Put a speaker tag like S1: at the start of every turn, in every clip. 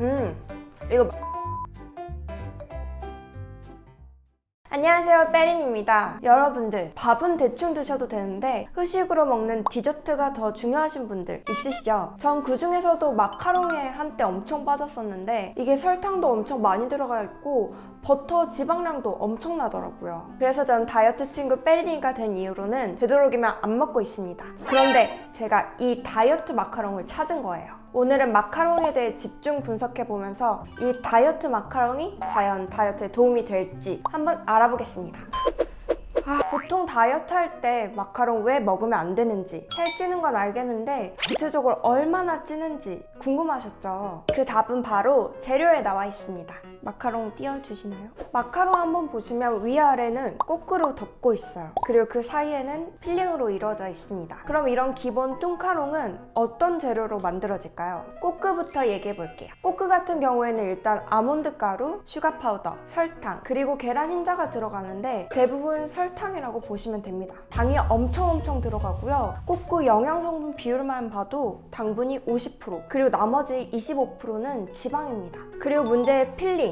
S1: 음, 이거 안녕하세요 빼린입니다. 여러분들 밥은 대충 드셔도 되는데 후식으로 먹는 디저트가 더 중요하신 분들 있으시죠? 전 그중에서도 마카롱에 한때 엄청 빠졌었는데 이게 설탕도 엄청 많이 들어가 있고 버터 지방량도 엄청나더라고요. 그래서 전 다이어트 친구 빼린이가 된 이후로는 되도록이면 안 먹고 있습니다. 그런데 제가 이 다이어트 마카롱을 찾은 거예요 오늘은 마카롱에 대해 집중 분석해 보면서 이 다이어트 마카롱이 과연 다이어트에 도움이 될지 한번 알아보겠습니다. 아, 보통 다이어트 할 때 마카롱 왜 먹으면 안 되는지 살찌는 건 알겠는데 구체적으로 얼마나 찌는지 궁금하셨죠? 그 답은 바로 재료에 나와 있습니다. 마카롱 띄워주시나요? 마카롱 한번 보시면 위아래는 거꾸로 덮고 있어요. 그리고 그 사이에는 필링으로 이루어져 있습니다. 그럼 이런 기본 뚱카롱은 어떤 재료로 만들어질까요? 꼬끄부터 얘기해 볼게요. 꼬끄 같은 경우에는 일단 아몬드 가루, 슈가 파우더, 설탕, 그리고 계란 흰자가 들어가는데 대부분 설탕이라고 보시면 됩니다. 당이 엄청 엄청 들어가고요. 꼬끄 영양 성분 비율만 봐도 당분이 50%, 그리고 나머지 25%는 지방입니다. 그리고 문제의 필링.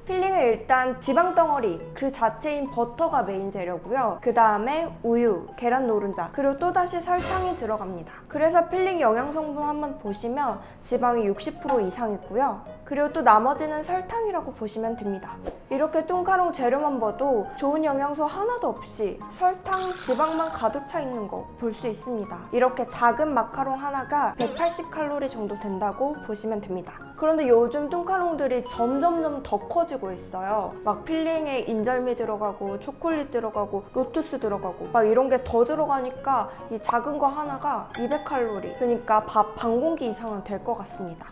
S1: 필링은 일단 지방 덩어리 그 자체인 버터가 메인 재료고요. 그 다음에 우유, 계란 노른자, 그리고 또다시 설탕이 들어갑니다. 그래서 필링 영양 성분 한번 보시면 지방이 60% 이상 있고요. 그리고 또 나머지는 설탕이라고 보시면 됩니다. 이렇게 뚱카롱 재료만 봐도 좋은 영양소 하나도 없이 설탕, 지방만 가득 차 있는 거 볼 수 있습니다. 이렇게 작은 마카롱 하나가 180칼로리 정도 된다고 보시면 됩니다. 그런데 요즘 뚱카롱들이 점점점 더 커지고 있어요. 막 필링에 인절미 들어가고 초콜릿 들어가고 로투스 들어가고 막 이런 게 더 들어가니까 이 작은 거 하나가 200칼로리 그러니까 밥 반 공기 이상은 될 것 같습니다.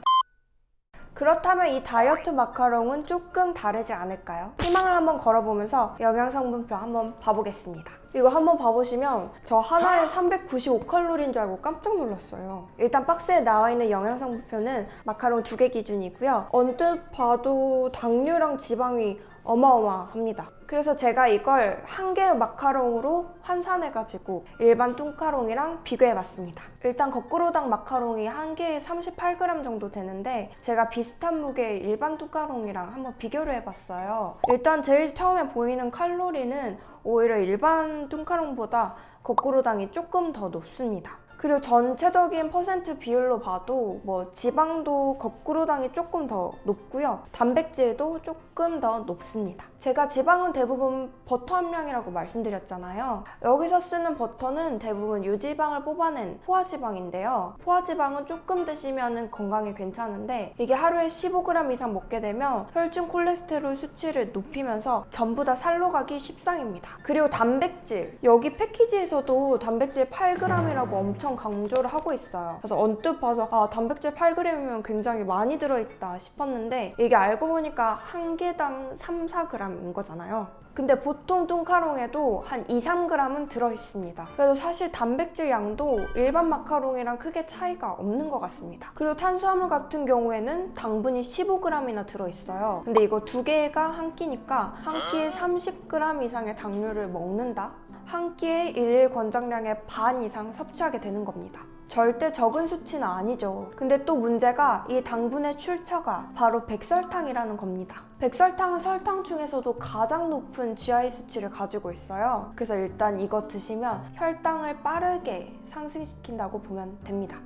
S1: 그렇다면 이 다이어트 마카롱은 조금 다르지 않을까요? 희망을 한번 걸어보면서 영양성분표 한번 봐보겠습니다. 이거 한번 봐보시면 저 하나에 395칼로리인 줄 알고 깜짝 놀랐어요. 일단 박스에 나와 있는 영양성분표는 마카롱 두 개 기준이고요. 언뜻 봐도 당류랑 지방이 어마어마합니다. 그래서 제가 이걸 한 개의 마카롱으로 환산해가지고 일반 뚱카롱이랑 비교해봤습니다. 일단 거꾸로당 마카롱이 한 개에 38g 정도 되는데 제가 비슷한 무게의 일반 뚱카롱이랑 한번 비교를 해봤어요. 일단 제일 처음에 보이는 칼로리는 오히려 일반 뚱카롱보다 거꾸로당이 조금 더 높습니다. 그리고 전체적인 퍼센트 비율로 봐도 뭐 지방도 거꾸로당이 조금 더 높고요. 단백질도 조금 더 높습니다. 제가 지방은 대부분 버터 함량이라고 말씀드렸잖아요. 여기서 쓰는 버터는 대부분 유지방을 뽑아낸 포화지방인데요. 포화지방은 조금 드시면 건강에 괜찮은데 이게 하루에 15g 이상 먹게 되면 혈중 콜레스테롤 수치를 높이면서 전부 다 살로 가기 십상입니다. 그리고 단백질 여기 패키지에서도 단백질 8g이라고 엄청 강조를 하고 있어요. 그래서 언뜻 봐서 아 단백질 8g이면 굉장히 많이 들어있다 싶었는데 이게 알고 보니까 한개 당 3, 4g인 거잖아요. 근데 보통 뚱카롱에도 한 2, 3g은 들어있습니다. 그래서 사실 단백질 양도 일반 마카롱이랑 크게 차이가 없는 것 같습니다. 그리고 탄수화물 같은 경우에는 당분이 15g이나 들어있어요. 근데 이거 두 개가 한 끼니까 한 끼에 30g 이상의 당류를 먹는다? 한 끼에 일일 권장량의 반 이상 섭취하게 되는 겁니다. 절대 적은 수치는 아니죠. 근데 또 문제가 이 당분의 출처가 바로 백설탕이라는 겁니다. 백설탕은 설탕 중에서도 가장 높은 GI 수치를 가지고 있어요. 그래서 일단 이거 드시면 혈당을 빠르게 상승시킨다고 보면 됩니다.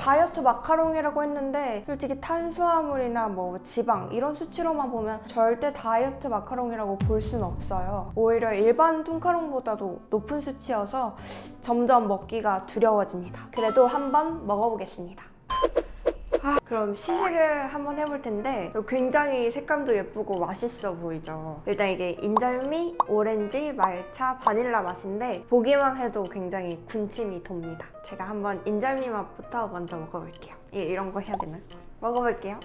S1: 다이어트 마카롱이라고 했는데 솔직히 탄수화물이나 뭐 지방 이런 수치로만 보면 절대 다이어트 마카롱이라고 볼 수는 없어요. 오히려 일반 뚱카롱보다도 높은 수치여서 점점 먹기가 두려워집니다. 그래도 한번 먹어보겠습니다. 아, 그럼 시식을 한번 해볼 텐데 굉장히 색감도 예쁘고 맛있어 보이죠. 일단 이게 인절미, 오렌지, 말차, 바닐라 맛인데 보기만 해도 굉장히 군침이 돕니다. 제가 한번 인절미 맛부터 먼저 먹어볼게요. 이, 이런 거 해야 되나? 먹어볼게요.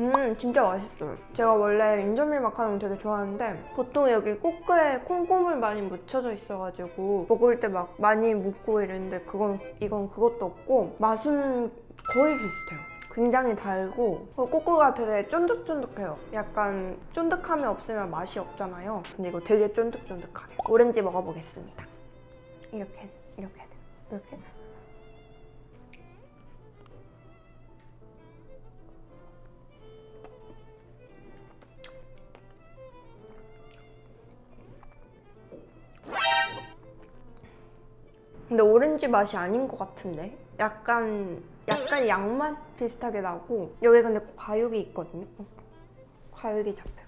S1: 음 진짜 맛있어요 제가 원래 인절미 마카롱 되게 좋아하는데 보통 여기 꼬끄에 콩고물 많이 묻혀져 있어가지고 먹을 때 막 많이 묻고 이랬는데 그건 이건 그것도 없고 맛은 거의 비슷해요 굉장히 달고 그 꼬꼬가 되게 쫀득쫀득해요. 약간 쫀득함이 없으면 맛이 없잖아요. 근데 이거 되게 쫀득쫀득하게. 오렌지 먹어보겠습니다. 이렇게, 이렇게, 이렇게. 근데 오렌지 맛이 아닌 것 같은데? 약간 약간 양맛 비슷하게 나고 여기 근데 과육이 있거든요. 어, 과육이 잡혀요.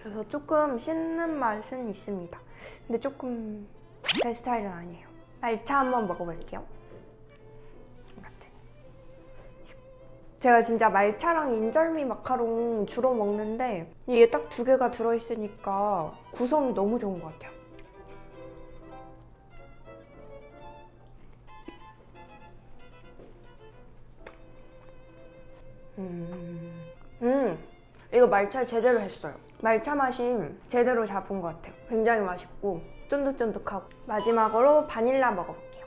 S1: 그래서 조금 씹는 맛은 있습니다. 근데 조금 제 스타일은 아니에요. 말차 한번 먹어볼게요. 제가 진짜 말차랑 인절미 마카롱 주로 먹는데 이게 딱 두 개가 들어있으니까 구성이 너무 좋은 것 같아요. 음, 음, 이거 말차 제대로 했어요. 말차 맛이 제대로 잡은 것 같아요. 굉장히 맛있고 쫀득쫀득하고 마지막으로 바닐라 먹어볼게요.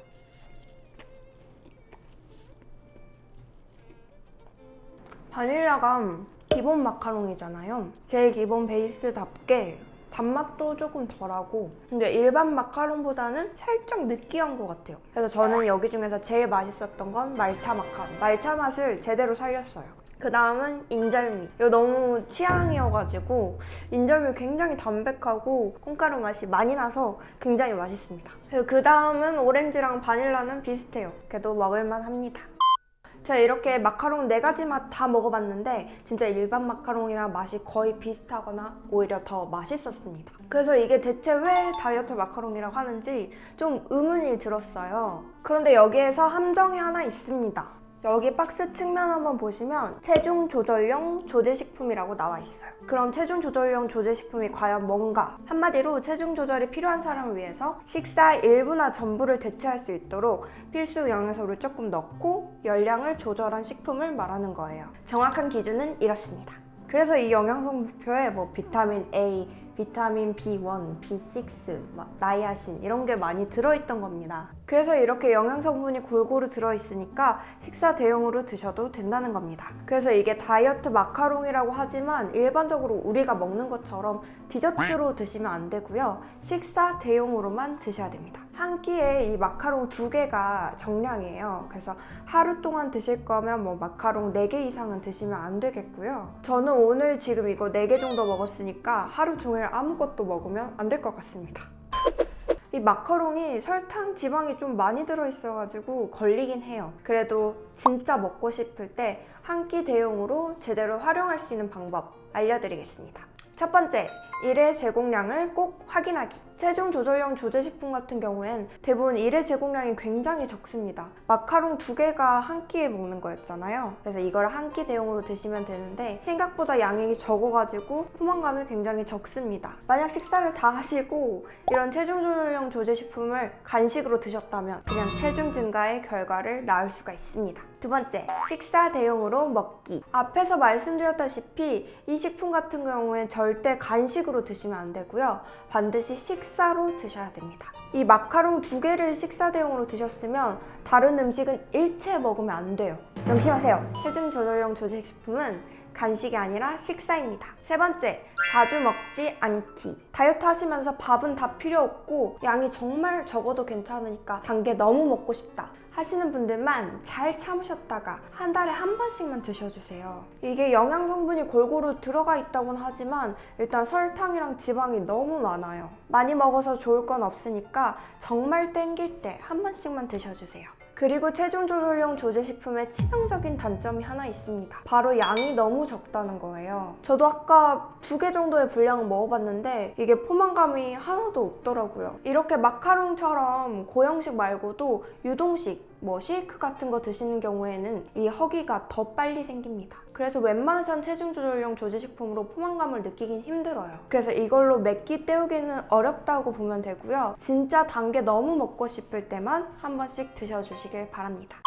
S1: 바닐라가 기본 마카롱이잖아요. 제 기본 베이스답게 단맛도 조금 덜하고 근데 일반 마카롱보다는 살짝 느끼한 것 같아요. 그래서 저는 여기 중에서 제일 맛있었던 건 말차 마카롱. 말차 맛을 제대로 살렸어요. 그 다음은 인절미. 이거 너무 취향이어가지고 인절미 굉장히 담백하고 콩가루 맛이 많이 나서 굉장히 맛있습니다. 그리고 그 다음은 오렌지랑 바닐라는 비슷해요. 그래도 먹을만 합니다. 제가 이렇게 마카롱 네 가지 맛 다 먹어봤는데 진짜 일반 마카롱이랑 맛이 거의 비슷하거나 오히려 더 맛있었습니다. 그래서 이게 대체 왜 다이어트 마카롱이라고 하는지 좀 의문이 들었어요. 그런데 여기에서 함정이 하나 있습니다. 여기 박스 측면 한번 보시면 체중 조절용 조제식품이라고 나와 있어요. 그럼 체중 조절용 조제식품이 과연 뭔가? 한마디로 체중 조절이 필요한 사람을 위해서 식사 일부나 전부를 대체할 수 있도록 필수 영양소를 조금 넣고 열량을 조절한 식품을 말하는 거예요. 정확한 기준은 이렇습니다. 그래서 이 영양성분표에 뭐 비타민 A, 비타민 B1, B6, 막 나이아신 이런 게 많이 들어있던 겁니다. 그래서 이렇게 영양 성분이 골고루 들어있으니까 식사 대용으로 드셔도 된다는 겁니다. 그래서 이게 다이어트 마카롱이라고 하지만 일반적으로 우리가 먹는 것처럼 디저트로 드시면 안 되고요. 식사 대용으로만 드셔야 됩니다. 한 끼에 이 마카롱 두 개가 정량이에요. 그래서 하루 동안 드실 거면 뭐 마카롱 4개 이상은 드시면 안 되겠고요. 저는 오늘 지금 이거 4개 정도 먹었으니까 하루 종일 아무것도 먹으면 안 될 것 같습니다. 이 마카롱이 설탕, 지방이 좀 많이 들어있어가지고 걸리긴 해요. 그래도 진짜 먹고 싶을 때 한 끼 대용으로 제대로 활용할 수 있는 방법 알려드리겠습니다. 첫 번째, 일회 제공량을 꼭 확인하기. 체중 조절용 조제식품 같은 경우엔 대부분 일회 제공량이 굉장히 적습니다. 마카롱 두 개가 한 끼에 먹는 거였잖아요. 그래서 이걸 한 끼 대용으로 드시면 되는데 생각보다 양이 적어가지고 포만감이 굉장히 적습니다. 만약 식사를 다 하시고 이런 체중 조절용 조제식품을 간식으로 드셨다면 그냥 체중 증가의 결과를 낳을 수가 있습니다. 두 번째, 식사 대용으로 먹기. 앞에서 말씀드렸다시피 이 식품 같은 경우엔 절대 간식으로 드시면 안 되고요. 반드시 식사 로 드셔야 됩니다. 이 마카롱 두 개를 식사 대용으로 드셨으면 다른 음식은 일체 먹으면 안 돼요. 명심하세요. 체중 조절용 조제식품은 간식이 아니라 식사입니다. 세 번째, 자주 먹지 않기. 다이어트 하시면서 밥은 다 필요 없고 양이 정말 적어도 괜찮으니까 단 게 너무 먹고 싶다. 하시는 분들만 잘 참으셨다가 한 달에 한 번씩만 드셔주세요. 이게 영양 성분이 골고루 들어가 있다고는 하지만 일단 설탕이랑 지방이 너무 많아요. 많이 먹어서 좋을 건 없으니까 정말 땡길 때 한 번씩만 드셔주세요. 그리고 체중 조절용 조제식품의 치명적인 단점이 하나 있습니다. 바로 양이 너무 적다는 거예요. 저도 아까 두 개 정도의 분량을 먹어봤는데 이게 포만감이 하나도 없더라고요. 이렇게 마카롱처럼 고형식 말고도 유동식, 뭐 쉐이크 같은 거 드시는 경우에는 이 허기가 더 빨리 생깁니다. 그래서 웬만한 체중 조절용 조제식품으로 포만감을 느끼긴 힘들어요. 그래서 이걸로 몇 끼 때우기는 어렵다고 보면 되고요. 진짜 단 게 너무 먹고 싶을 때만 한 번씩 드셔주시길 바랍니다.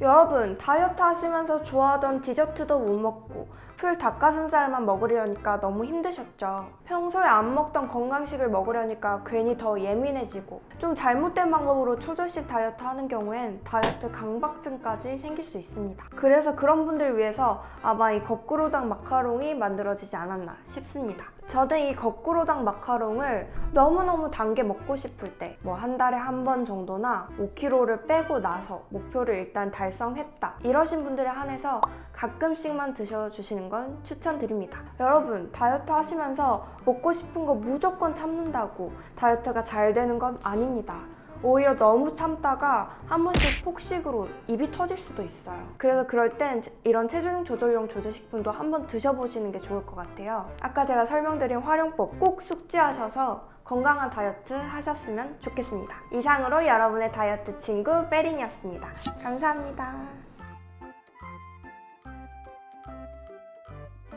S1: 여러분 다이어트 하시면서 좋아하던 디저트도 못 먹고 풀 닭가슴살만 먹으려니까 너무 힘드셨죠. 평소에 안 먹던 건강식을 먹으려니까 괜히 더 예민해지고 좀 잘못된 방법으로 초절식 다이어트 하는 경우엔 다이어트 강박증까지 생길 수 있습니다. 그래서 그런 분들 위해서 아마 이 거꾸로당 마카롱이 만들어지지 않았나 싶습니다. 저는 이 거꾸로당 마카롱을 너무너무 단 게 먹고 싶을 때 뭐 한 달에 한 번 정도나 5kg를 빼고 나서 목표를 일단 달성했다 이러신 분들에 한해서 가끔씩만 드셔주시는 건 추천드립니다. 여러분 다이어트 하시면서 먹고 싶은 거 무조건 참는다고 다이어트가 잘 되는 건 아닙니다. 오히려 너무 참다가 한 번씩 폭식으로 입이 터질 수도 있어요. 그래서 그럴 땐 이런 체중 조절용 조제식품도 한번 드셔보시는 게 좋을 것 같아요. 아까 제가 설명드린 활용법 꼭 숙지하셔서 건강한 다이어트 하셨으면 좋겠습니다. 이상으로 여러분의 다이어트 친구 빼린이었습니다. 감사합니다.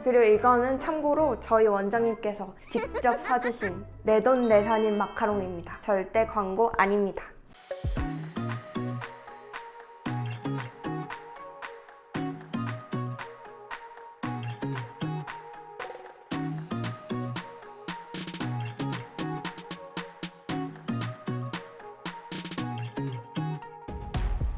S1: 그리고 이거는 참고로 저희 원장님께서 직접 사주신 내돈내산인 마카롱입니다. 절대 광고 아닙니다.